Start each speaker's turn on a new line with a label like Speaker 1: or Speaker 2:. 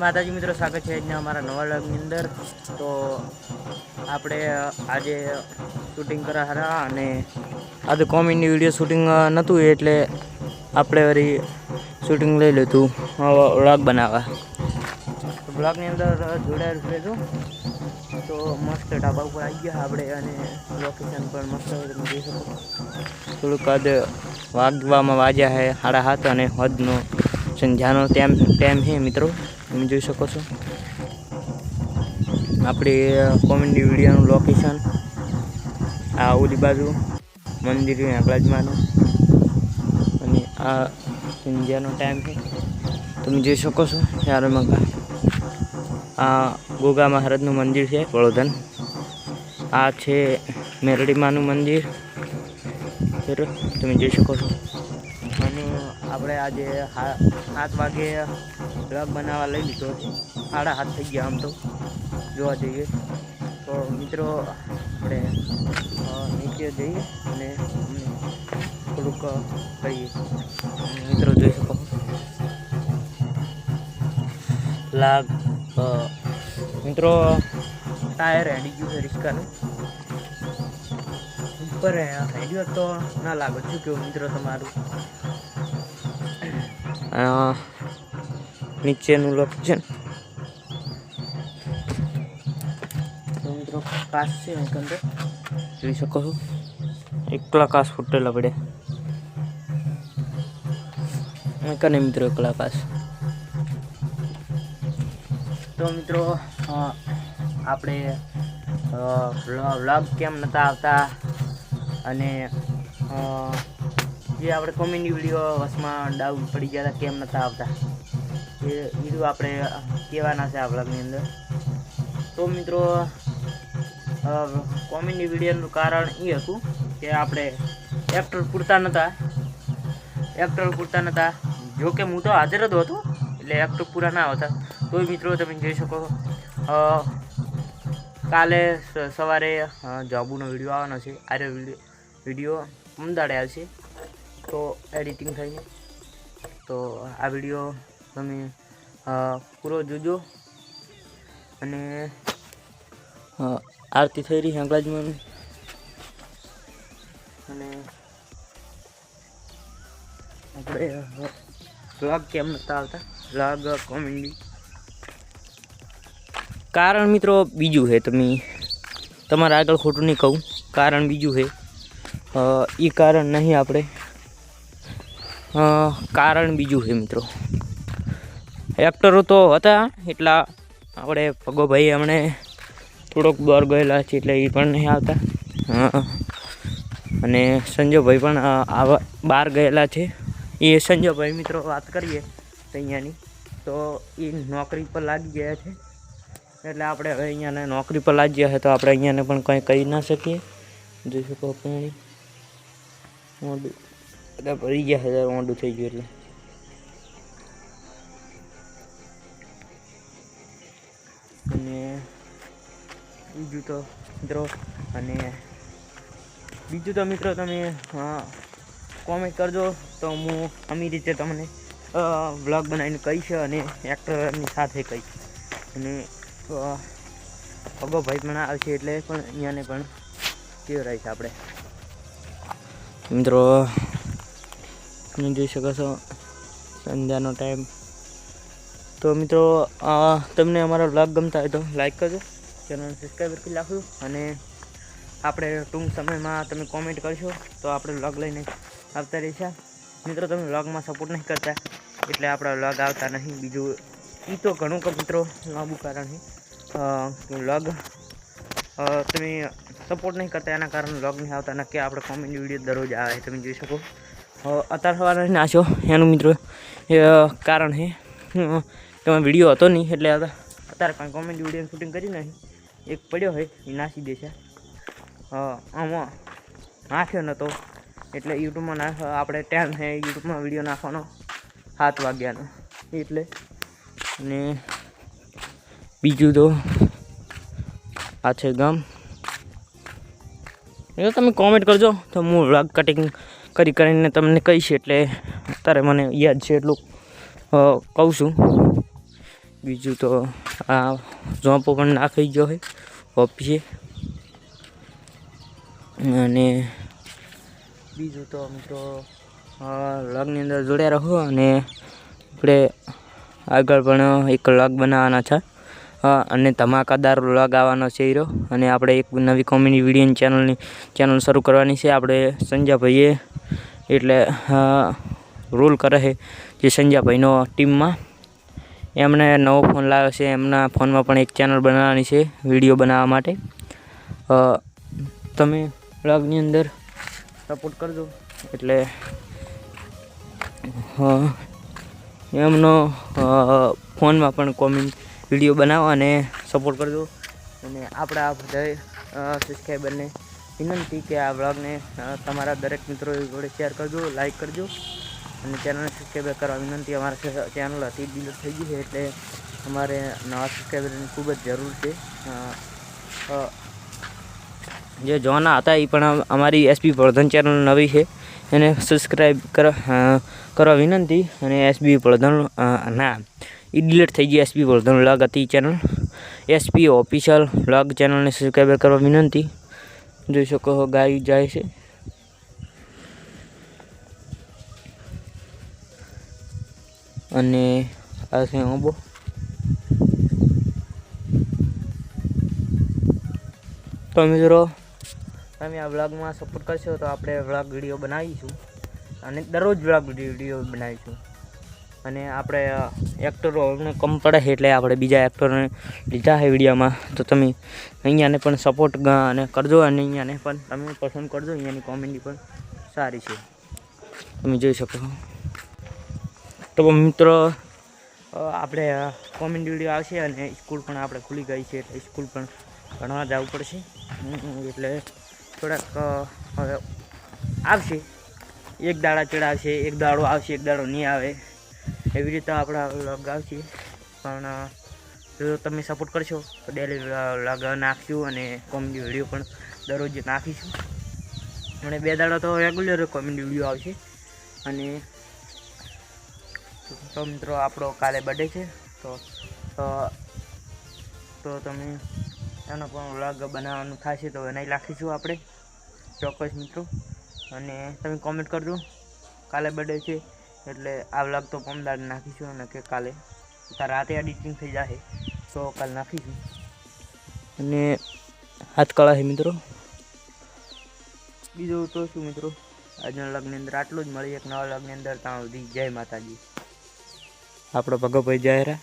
Speaker 1: માતાજી મિત્રો સ્વાગત છે આજના અમારા નવા વ્લોગની અંદર. તો આપણે આજે શૂટિંગ કર્યા હતા અને આજે કોમેડી વીડિયો શૂટિંગ નહોતું એટલે આપણે વળી શૂટિંગ લઈ લીધું વ્લોગ બનાવવા. તો બ્લોગની અંદર જોડાયેલું રહેતું તો મસ્ત ઢાબા ઉપર આવી ગયા આપણે અને લોકેશન પણ મસ્ત તમે જોઈ શકો. થોડુંક હદ વાગવામાં વાજ્યા છે સાડા હાથ અને હદનો સંધ્યાનો ટાઈમ ટાઈમ છે મિત્રો. તમે જોઈ શકો છો. આપણી કોમેડી વિડીયોનું લોકેશન આ ઓલી બાજુ મંદિર આંકલાજમાનું અને આ સંધ્યાનો ટાઈમ છે. તમે જોઈ શકો છો, યાર મકા આ ગોગા મહારાજનું મંદિર છે વડોદન આ છે મેરડીમાનું મંદિર. તમે જોઈ શકો છો. આપણે આજે સાત વાગે બ્લોગ બનાવવા લઈ લીધો સાડા હાથ થઈ ગયા આમ તો. જોવા જઈએ તો મિત્રો આપણે નીચે જઈએ અને થોડુંક કરીએ મિત્રો જોઈ શકો લાગ મિત્રો ટાયર હેડી ગયું છે રિક્ષાનું ઉપર હેડ્યું તો ના લાગો. શું કેવું મિત્રો તમારું? નીચેનું લોકેશન મિત્રો કાશ છે અંદર. જોઈ શકો છો. એકલા કાશ ફૂટેલા પડે કને મિત્રો એકલા કાશ તો મિત્રો આપણે વ્લોગ કેમ નતા આવતા? અને જે આપણે કોમેડી વીડિયો વસમાં ડાઉન પડી ગયા હતા, કેમ નતા આવતા. એ વીડિયો આપણે કહેવાના છે આ વ્લોગની અંદર. તો મિત્રો કોમેડી વિડીયોનું કારણ એ હતું કે આપણે એક્ટર પૂરતા નહોતા એક્ટર પૂરતા નહોતા જો કે હું તો હાજર જ હતો, એટલે એક્ટર પૂરા ના હતા તોય મિત્રો તમે જોઈ શકો કાલે સવારે જોબુનો વીડિયો આવવાનો છે. આરે વીડિયો વીડિયો અમદાડે આવશે. તો એડિટિંગ થઈને. તો આ વીડિયો તમે પૂરો જોજો. અને આરતી થઈ રહી છે અંગલાજમાં અને આપણે વ્લોગ કેમ નતા આવતા? વ્લોગ કોમેડી કારણ મિત્રો બીજું છે તમે, તમારા આગળ ખોટું નહીં કહું. કારણ બીજું છે એ કારણ નહીં આપણે. કારણ બીજું છે મિત્રો. એક્ટરો તો હતા, એટલા આપણે ભગોભાઈ એમણે થોડોક દોર ગયેલા છે એટલે એ પણ નહીં આવતા. અને સંજયભાઈ પણ આવા બહાર ગયેલા છે. એ સંજયભાઈ મિત્રો વાત કરીએ અહીંયાની, તો એ નોકરી પર લાગી ગયા છે. એટલે આપણે હવે અહીંયાને નોકરી પર લાગી ગયા છે, તો આપણે અહીંયાને પણ કંઈ કહી ના શકીએ. જોઈ શકો પાણી મોઢું બધા ભરી ગયા હજાર ત્યારે થઈ ગયું એટલે. અને બીજું તો મિત્રો, અને બીજું તો મિત્રો તમે કોમેન્ટ કરજો તો હું અમી રીતે તમને વ્લોગ બનાવીને કહીશ અને એક્ટરની સાથે કહીશ. અને ભગોભાઈ પણ આવશે એટલે પણ અહીંયાને પણ કેવરાઈશ આપણે. મિત્રો તમે જોઈ શકો છો સંધ્યાનો ટાઈમ તો મિત્રો તમને અમારો વ્લોગ ગમતા હોય તો લાઈક કરજો ચેનલ સબસ્ક્રાઈબ કરી રાખજો અને આપણે ટૂંક સમયમાં તમે કોમેન્ટ કરશો તો આપણે વ્લોગ લઈને આવતા રહીશું. મિત્રો, તમે વ્લોગમાં સપોર્ટ નહીં કરતા એટલે આપણા વ્લોગ આવતા નહીં. બીજું એ તો ઘણું મિત્રો, લાંબુ કારણ છે. તમે સપોર્ટ નહીં કરતા, એના કારણે વ્લોગ નહીં આવતા, નક્કી આપણે કોમેન્ટ વીડિયો દરરોજ આવે, તમે જોઈ શકો. અત્યારે સવારે નાશો એનું મિત્રો કારણ છે તમે વીડિયો હતો નહીં, એટલે અત્યારે કાંઈ કોમેન્ટ વીડિયો શૂટિંગ કરી નહીં એક પડ્યો હોય એ નાસી દેશે આમાં નાખ્યો નહોતો એટલે યુટ્યુબમાં નાખ, આપણે ટાઈમ છે યુટ્યુબમાં વીડિયો નાખવાનો સાત વાગ્યાનો. એટલે ને બીજું તો આ છે ગામ. એ તમે કોમેન્ટ કરજો, તો હું વ્લોગ કટિંગ કરી કરીને તમને કહીશ એટલે અત્યારે મને યાદ છે એટલું. કહું છું. બીજું તો આ ઝોંપો પણ નાખી ગયો છે ઓફિસે. અને બીજું તો મિત્રો લગની અંદર જોડ્યા રહો અને આપણે આગળ પણ એક લગ બનાવવાના છે. અને ધમાકાદાર લગ આવવાનો છે હીરો. અને આપણે એક નવી કોમેડી વિડીયન ચેનલની ચેનલ શરૂ કરવાની છે. આપણે સંજયભાઈએ એટલે રોલ કરે છે જે સંજયભાઈનો ટીમમાં એમણે નવો ફોન લાવ્યો છે. એમના ફોનમાં પણ એક ચેનલ બનાવવાની છે વીડિયો બનાવવા માટે. તમે વ્લોગની અંદર સપોર્ટ કરજો. એટલે એમનો ફોનમાં પણ કોમેન્ટ વીડિયો બનાવો અને સપોર્ટ કરજો. અને આપણા બધા સબસ્ક્રાઈબરને વિનંતી કે આ વ્લોગને તમારા દરેક મિત્રો જોડે શેર કરજો લાઈક કરજો. અને ચેનલને સબસ્ક્રાઈબ કરવા વિનંતી. અમારા ચેનલ હતી ડિલીટ થઈ ગઈ છે એટલે અમારે નવા સબસ્ક્રાઈબરની ખૂબ જ જરૂર છે. જે જોવાના હતા એ પણ અમારી એસપી વર્ધન ચેનલ નવી છે. એને સબસ્ક્રાઈબ કર કરવા વિનંતી. અને એસબી વર્ધન ના એ ડિલીટ થઈ ગઈ એસપી વર્ધન લગ હતી ચેનલ એસપી ઓફિશિયલ વ્લોગ ચેનલને સબસ્ક્રાઈબ કરવા વિનંતી. જોઈ શકો છો ગાય જાય છે. અને આ છે આંબો. તો મિત્રો, તમે આ વ્લોગમાં સપોર્ટ કરશો તો આપણે વ્લોગ વીડિયો બનાવીશું. અને દરરોજ વ્લોગ વીડિયો બનાવીશું. અને આપણે એક્ટરો અમને કમ પડે છે એટલે આપણે બીજા એક્ટરોને લીધા છે વિડીયોમાં તો તમે અહીંયાને પણ સપોર્ટ અને કરજો, અને અહીંયાને પણ તમે પસંદ કરજો. અહીંયાની કોમેડી પણ સારી છે. તમે જોઈ શકો તો મિત્રો આપણે કોમેડી વીડિયો આવશે અને સ્કૂલ પણ આપણે ખુલી ગઈ છે એટલે સ્કૂલ પણ ભણવા જવું પડશે. એટલે થોડાક હવે આવશે. એક દાડા ચડાવશે, એક દાડો આવશે, એક દાડો નહીં આવે. એવી રીતે આપણા વ્લોગ આવશે પણ જો તમે સપોર્ટ કરશો, તો ડેલી વ્લોગ નાખશું અને કોમેડી વીડિયો પણ દરરોજ નાખીશું. અને બે દાડા તો રેગ્યુલર કોમેડી વીડિયો આવશે. અને, તો મિત્રો, આપણો કાલે બર્થડે છે, તો તો તમે એનો પણ વ્લોગ બનાવવાનું થશે, તો બનાવી નાખીશું આપણે. ચોક્કસ મિત્રો. અને તમે કોમેન્ટ કરજો. કાલે બર્થડે છે. એટલે આ વ્લોગ તો પમદાર નાખીશું અને કે કાલે. તાર રાતે એડિટિંગ થઈ જશે તો કાલે નાખીશું. અને હાથ કળા છે મિત્રો. બીજું તો શું મિત્રો? આજના લગ્નની અંદર આટલું જ મળી. એક નવા લગ્નની અંદર ત્યાં સુધી જય માતાજી. આપણો ભગવભાઈ જાહેરા.